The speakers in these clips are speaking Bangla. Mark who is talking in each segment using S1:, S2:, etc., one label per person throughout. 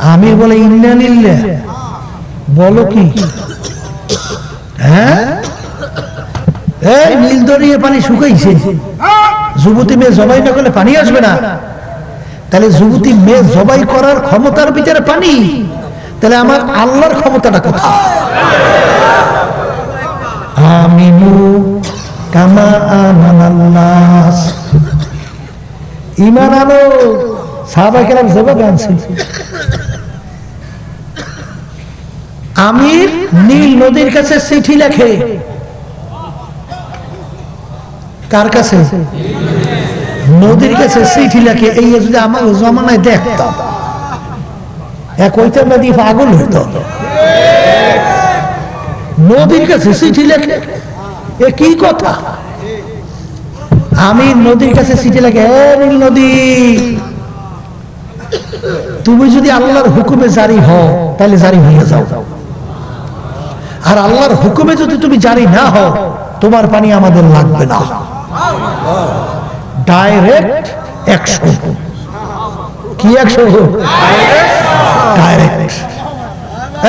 S1: আমি বলে ইন্নালিল্লাহ বলো কি? হ্যাঁ? এই নীল দরিয়ে পানি শুকাইছে। যুবতী মেয়ে জবাই না করলে পানি আসবে না। তাহলে যুবতী মেয়ে জবাই করার ক্ষমতার ভিতরে পানি। তাহলে আমার আল্লাহর ক্ষমতাটা কোথায়? আমিনু কামা আমানাল্লাস ইমান আনো সাহাবাই কেরাম জবাব আনছে। আমির নীল নদীর কাছে চিঠি লেখে। কার কাছে? নদীর কাছে চিঠি লেখে। এই যদি আমার জমানায় দেখতাম, এক ওইটা নদী পাগল হইত। নদীর কাছে চিঠি লেখে। এ কি কথা? আমি নদীর কাছে চিঠি লেখে, "এ নীল নদী, তুমি যদি আল্লাহর হুকুমে জারি হও, তাহলে জারি হয়ে যাও। আর আল্লাহর হুকুমে যদি তুমি জারি না হও, তোমার পানি আমাদের লাগবে না। ডাইরেক্ট অ্যাকশন কি অ্যাকশন ডাইরেক্ট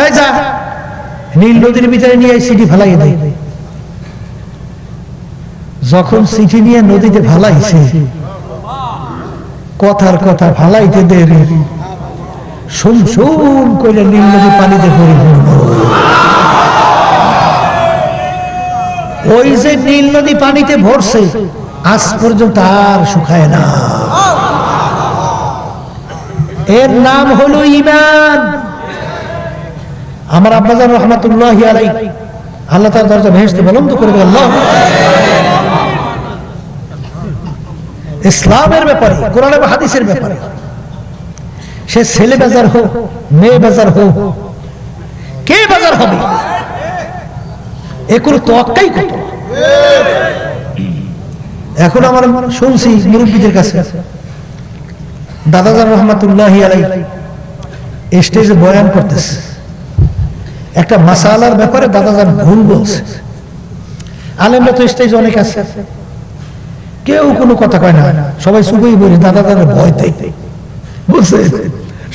S1: এই যা, নীল নদীর ভিতরে নিয়ে সিটি ফেলাই দেয় যখন চিঠি নিয়ে নদীতে ফালাইছে, কথার কথা ফালাইতে দেরি। শুন শুন করে নীল নদী পানিতে পরিপূর্ণ। ওই যে নীল নদী পানিতে ভরছে, আজ পর্যন্ত আর শুকায় না। এর নাম হলো ইমান আমার আব্বাজান রহমাতুল্লাহ আলাই আল্লাহ তার দরজা ভেসতে বলন্দ করে দেবে আল্লাহ ইসলামের ব্যাপারে, কোরআন এবং হাদিসের ব্যাপারে, সে ছেলে বাজার হোক, মেয়ে বাজার হোক, কে বাজার হবে? তোয়াক্কাই এখন আমার শুনছি মুরব্বীদের কাছে রহমাতুল্লাহ আলাই স্টেজে বয়ান করতেছে। একটা মাসালার ব্যাপারে দাদাজান ভুল বলছে। আলেমরা তো স্টেজে অনেক আছে। কেউ কোনো কথা কয় না। সবাই সুখই বলি দাদা দাদা ভয় তাই। বুঝছে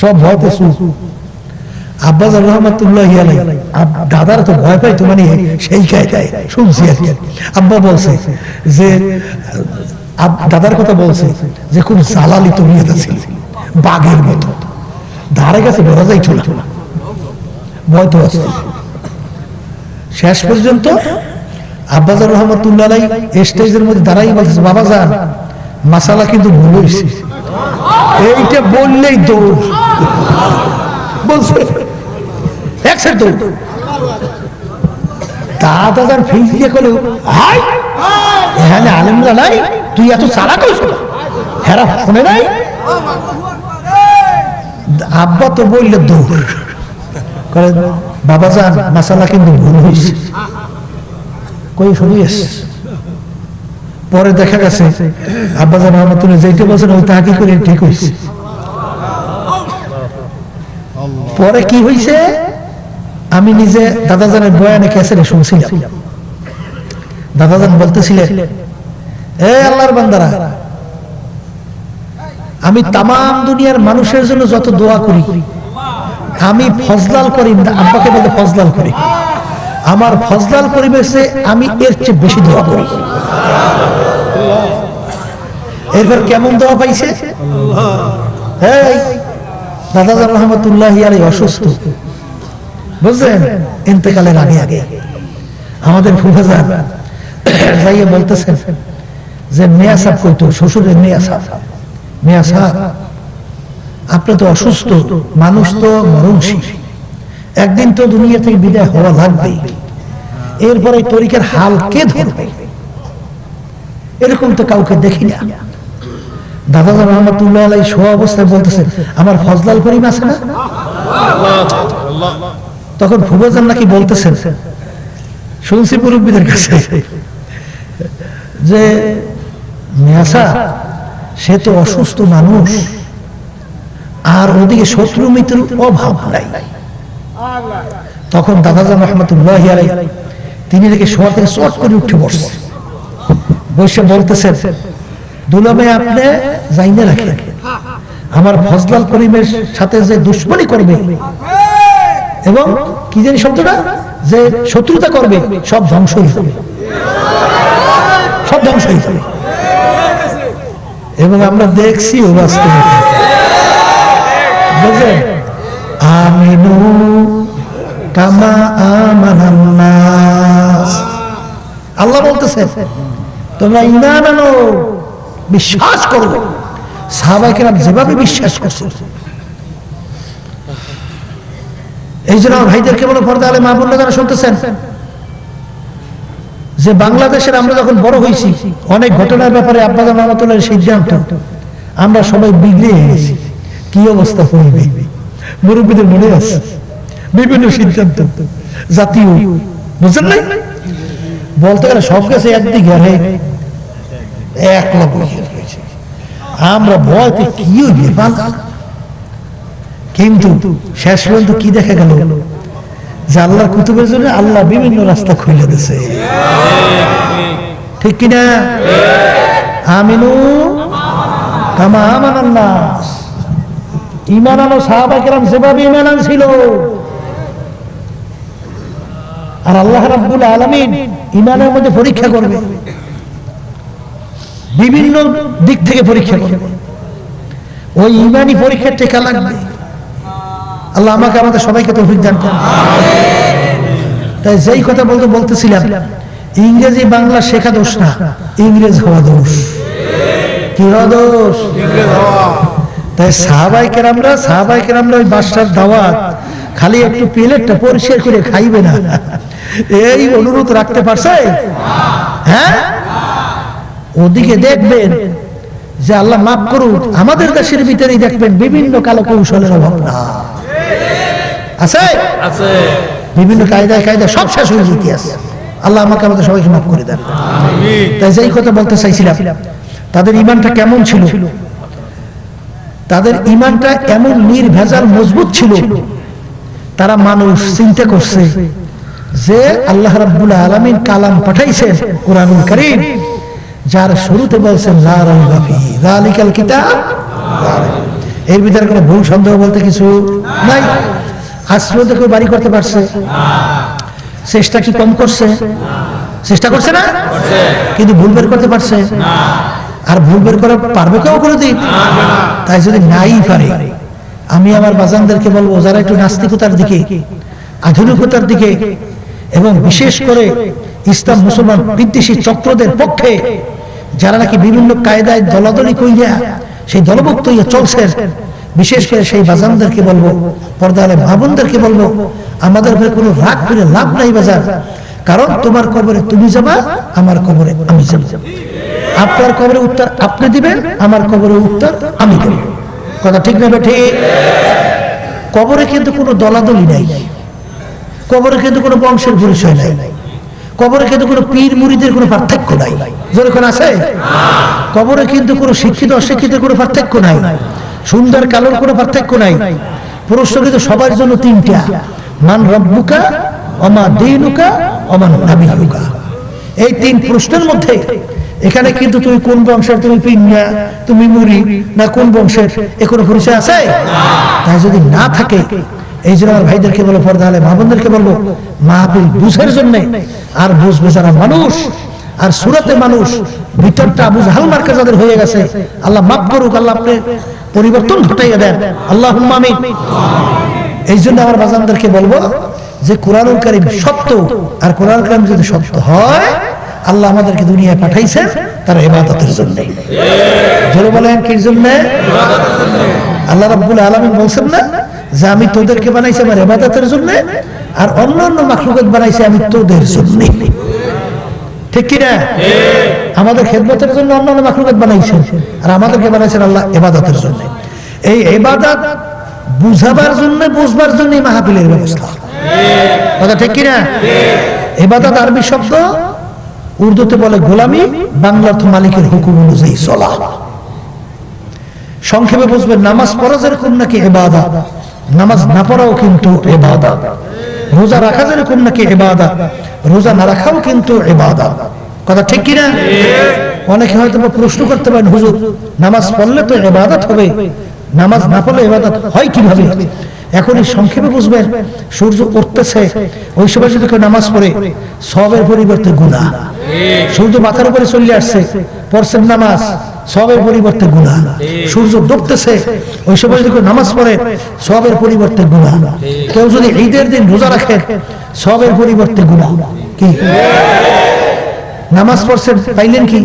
S1: সব ভয়তে সুখ আব্বাজার রহমতুল্লাহ দাদার তো ভয় পাই মানে সেই কায়দায় শুনছি আর কি। আব্বা বলছে যে দাদার কথা বলছে যে, খুব তুমি ছিল বাঘের মতো। ধারে না। ভয় তো শেষ পর্যন্ত আব্বাজার রহমতুল্লাহ স্টেজের মধ্যে দাঁড়াই বলছে, বাবা যান, মাসালা কিন্তু ভুল হয়েছে এইটা বললেই দৌড়। বলছে। সেট দৌড় দাদা যান ফিল দিয়ে হাই! নাই, তুই এত হেরা ফোনে নাই? আব্বা তো বললে, দৌড়। করে বাবা যান মাসালা কিন্তু ভুল হয়েছে কই পরে দেখা গেছে আব্বাজান রহমতুল্লাহ যেটা বলছেন, ওই তাহাকি করে ঠিক হয়েছে পরে কি হয়েছে আমি নিজে দাদাজানের বয়ানে ক্যাসেটে শুনছিলাম। দাদাজান বলতেছিলেন এ আল্লাহর বান্দারা আমি তাম দুনিয়ার মানুষের জন্য যত দোয়া করি আমি ফজলাল করি আব্বাকে বলতে ফজলাল করি। আমার ফজলাল পরিবেশে আমি এর চেয়ে বেশি দোয়া করি। এরপর কেমন দোয়া পাইছে? দাদাজান রহমতুল্লাহ আলী অসুস্থ। বুঝলেন? ইন্তেকালের আগে আগে। আমাদের ফুফাজান যাইয়ে বলতেছেন যে, মেয়া সাহ কইতো শ্বশুরের মেয়া সাহ মেয়া সাহ আপনি তো অসুস্থ, মানুষ তো মরণশীল। একদিন তো দুনিয়া থেকে বিদায় হওয়া লাগবে এরপরে তরিকের হাল কে ধরবে? এরকম তো কাউকে দেখি না। দাদা রহমতুল্লাহ আলাই শোয়া অবস্থায় বলতেছে আমার ফজলাল করিম আছে না? তখন ফুবাজান নাকি বলতেছেন, শুনছি মুরব্বীদের কাছে, যে মেয়াসা সে তো অসুস্থ মানুষ, আর ওদিকে শত্রু মিত্র অভাব নাই। তখন দাদাজান রহমতুল্লাহ তিনি রেখে শোয়া থেকে চট করে উঠে বসছে বসে বলতেছেন দুলামে আপনি যাইনে রাখেন। আমার ফজলাল করিমের সাথে যে দুশ্মনী করবে এবং কি জানি শব্দটা? যে শত্রুতা করবে, সব ধ্বংস যাবে। সব ধ্বংস যাবে। এবং আমরা দেখছি ও বাস্তবে। আল্লাহ বলতেছে, তোমরা ইমান বিশ্বাস করো। সাহাবাইকেরাম যেভাবে বিশ্বাস করছে এই জন্য আমার ভাইদেরকে বলো, পর্দা আলে মা বোনরা যারা শুনতেছেন? যে বাংলাদেশের আমরা যখন বড় হয়েছি, অনেক ঘটনার ব্যাপারে আব্বাদা মামাতুল্লাহ সিদ্ধান্ত, আমরা সবাই বিগড়ে গেছি। কি অবস্থা হইবে? মুরব্বীদের মনে আছে? বিভিন্ন সিদ্ধান্ত, জাতীয় বুঝলেন নাই? বলতে গেলে সব গেছে একদিকে, আরে এক লক্ষ আমরা ভয়তে কি হইবে? বাংলা কিন্তু শেষ পর্যন্ত কি দেখা গেল? যে আল্লাহর কুতুবের জন্য আল্লাহ বিভিন্ন রাস্তা খুলে দিছে ঠিক কিনা? আমিনু কামা আমানান নাস ইমান আনো সাহাবা কেরাম যেভাবে ইমান আনছিল। আর আল্লাহ রাব্বুল আলামিন ইমানের মধ্যে পরীক্ষা করবে। বিভিন্ন দিক থেকে পরীক্ষা করবে। ওই ইমানি পরীক্ষার টেকা লাগবে। আল্লাহ আমাকে আমাদের সবাইকে তো দান করেন। তাই যেই কথা বলতে বলতেছিলাম, ইংরেজি বাংলা শেখা দোষ না, ইংরেজ হওয়া দোষ। কি হওয়া দোষ? তাই সাহাবাই কেরামরা সাহাবাই কেরামরা ওই বাসার দাওয়াত, খালি একটু প্লেটটা পরিষ্কার করে খাইবে না। এই অনুরোধ রাখতে পারছে? হ্যাঁ? ওদিকে দেখবেন যে আল্লাহ মাফ করুক, আমাদের দেশের ভিতরেই দেখবেন বিভিন্ন কালো কৌশলের অভাব না। আছে?
S2: আছে।
S1: বিভিন্ন কায়দায় কায়দা সব শেষ হয়ে যেতে আছে আল্লাহ আমাকে আমাদের সবাইকে মাফ করে দেন। তাই যেই কথা বলতে চাইছিলাম তাদের ইমানটা কেমন ছিল? তাদের ইমানটা এমন নির্ভেজাল মজবুত ছিল। তারা মানুষ চিন্তা করছে যে আল্লাহ রাব্বুল আলামিন কালাম পাঠাইছেন কোরআনুল কারীম যার শুরুতে বলছেন লা রাইবা ফিহি যালিকাল কিতাব। এর ভিতরে কোনো ভুল সন্দেহ বলতে কিছু নাই। পর্যন্ত কেউ বাড়ি করতে পারছে। চেষ্টা কি কম করছে? চেষ্টা করছে না? কিন্তু ভুল বের করতে পারছে। আর ভুল বের করা পারবে কেউ কোনোদিন? তাই যদি নাই পারে, আমি আমার বাজানদেরকে বলব, যারা একটু নাস্তিকতার দিকে, আধুনিকতার দিকে, এবং বিশেষ করে ইসলাম মুসলমান বিদ্বেষী চক্রদের পক্ষে, যারা নাকি বিভিন্ন কায়দায় দলাদলি কইয়া সেই দলভুক্ত হইয়া চলছেন বিশেষ করে সেই বাজানদেরকে বলব পর্দালে ভাবনদেরকে বলব, আমাদের উপরে কোনো রাগ করে লাভ নাই বাজার কারণ তোমার কবরে তুমি যাবা, আমার কবরে আমি যাব। আপনার কবরে উত্তর আপনি দিবেন, আমার কবরে উত্তর আমি দেব। কথা ঠিক না ঠিক কবরে কিন্তু কোনো দলাদলি নাই। কবরে কিন্তু কোনো বংশের পরিচয় নাই। কবরে কিন্তু কোনো পীর মুড়িদের কোনো পার্থক্য নাই। যেরকম আছে? কবরে কিন্তু কোনো শিক্ষিত, অশিক্ষিতের কোনো পার্থক্য নাই। সুন্দর কালোর কোনো পার্থক্য নাই। প্রশ্ন কিন্তু সবার জন্য তিনটা। মান রব্বুকা, অমা দিনুকা অমান নাবিহুকা। এই তিন প্রশ্নের মধ্যে এখানে কিন্তু তুমি কোন বংশের তুমি পিন্যা, তুমি মুড়ি না কোন বংশের, এ কোনো পরিচয় আছে? তাই যদি না থাকে, এই জন্য আমার ভাইদেরকে বলো, পর্দা হলে মা বোনদেরকে বলব মাহফিল বুঝের জন্য আর বুঝবে যারা মানুষ আর সুরতে মানুষ, ভিতরটা বুঝ হালমার্কে যাদের হয়ে গেছে, আল্লাহ মাফ করুক, আল্লাহ আপনি পরিবর্তন ঘটাইয়া দেন। আল্লাহ আমিন। এই জন্য আমার বাজানদেরকে বলব যে কোরআনুল কারিম সত্য, আর কোরআন কারিম যদি সত্য হয়, আল্লাহ আমাদেরকে দুনিয়ায় পাঠাইছেন, তার ইবাদতের জন্য। জোরে বলেন, কির জন্য? আল্লাহ রাব্বুল আলামিন বলছেন না যে আমি তোদেরকে বানাইছি আমার ইবাদতের জন্য, আর অন্য অন্য মাখলুকাত বানাইছি আমি তোদের জন্য। ঠিক কি না? আমাদের খেদমতের জন্য অন্য অন্য মাখলুকাত বানাইছেন। আর আমাদেরকে বানাইছেন আল্লাহ ইবাদতের জন্য। এই ইবাদত বুঝাবার জন্য, বুঝবার জন্য মাহফিলের ব্যবস্থা। কথা ঠিক কি না? ইবাদত আরবি শব্দ উর্দুতে বলে গোলামি বাংলা অর্থ মালিকের হুকুম অনুযায়ী চলা। সংক্ষেপে বুঝবেন, নামাজ পড়া যেরকম নাকি এবাদত নামাজ না পড়াও কিন্তু এবাদত রোজা রাখা যেরকম নাকি এবাদত রোজা না রাখাও কিন্তু এবাদত কথা ঠিক কি না অনেকে হয়তো প্রশ্ন করতে পারেন হুজুর নামাজ পড়লে তো এবাদত হবে। নামাজ না পড়লে এবাদত হয় কীভাবে? এখন এই সংক্ষেপে বুঝবেন সূর্য উঠতেছে ওই সময় যদি কেউ নামাজ পড়ে সবের পরিবর্তে গুণা সূর্য মাথার উপরে চলে আসছে পড়ছেন নামাজ, সবের পরিবর্তে গুণা সূর্য ডুবতেছে, ওই সময় যদি নামাজ পড়ে, সবের পরিবর্তে গুণা কেউ যদি ঈদের দিন রোজা রাখেন সবের পরিবর্তে গুণা কি? নামাজ পড়ছেন, পাইলেন কি?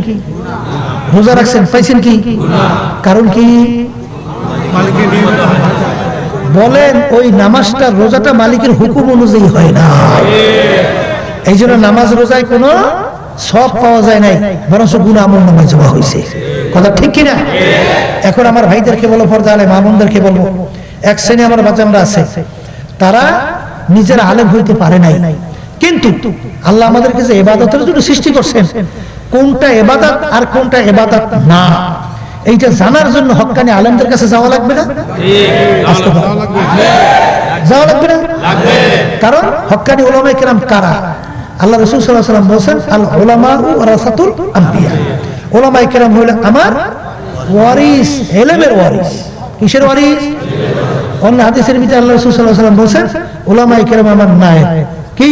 S1: রোজা রাখছেন, পাইছেন কি? কারণ কি? বলেন, ওই নামাজটা, রোজাটা মালিকের হুকুম অনুযায়ী হয় না। এই জন্য নামাজ রোজায় কোনো সব পাওয়া যায় নাই বরং গুণ আমল নামে জমা হয়েছে কথা ঠিক কিনা? এখন আমার ভাইদেরকে বলো পর্দা আলে মামুনদেরকে বলব, এক শ্রেণি আমার বাচ্চারা আছে, তারা নিজের আলেম হইতে পারে নাই। কিন্তু আল্লাহ আমাদেরকে যে এবাদতের জন্য সৃষ্টি করছেন, কোনটা এবাদত আর কোনটা এবাদত না, এইটা জানার জন্য হক্কানি আলেমদের কাছে যাওয়া লাগবে না? যাওয়া লাগবে না? কারণ হক্কানি ওলামাই কেরাম কারা? আল্লাহ রসুল সাল্লাম বলছেন, আল ওলামা রাসাতুল আম্বিয়া। ওলামাই কেরাম হইলে আমার ওয়ারিস, এলেমের ওয়ারিস। কিসের ওয়ারিস? অন্য হাদিসের আল্লাহ রসুল সাল্লাহ সাল্লাম বলছেন ওলামাই কেরাম আমার নায়ক কি?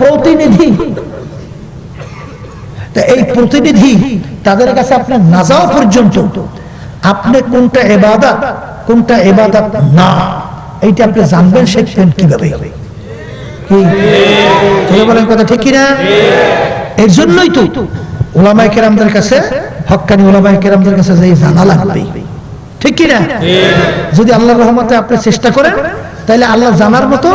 S1: প্রতিনিধি। এই প্রতিনিধি তাদের কাছে আপনার না যাওয়া পর্যন্ত, আপনি কোনটা এবাদত কোনটা এবাদত না, এইটা আপনি জানবেন, শিখবেন কীভাবে? কি? বলেন কথা ঠিক কিনা? এর জন্যই তো ওলামাই কেরামদের কাছে হক্কানি ওলামাই কেরামদের কাছে যাই জানা লাগবে। ঠিক কিনা? যদি আল্লাহর রহমতে আপনি চেষ্টা করেন তাহলে আল্লাহ জানার মতো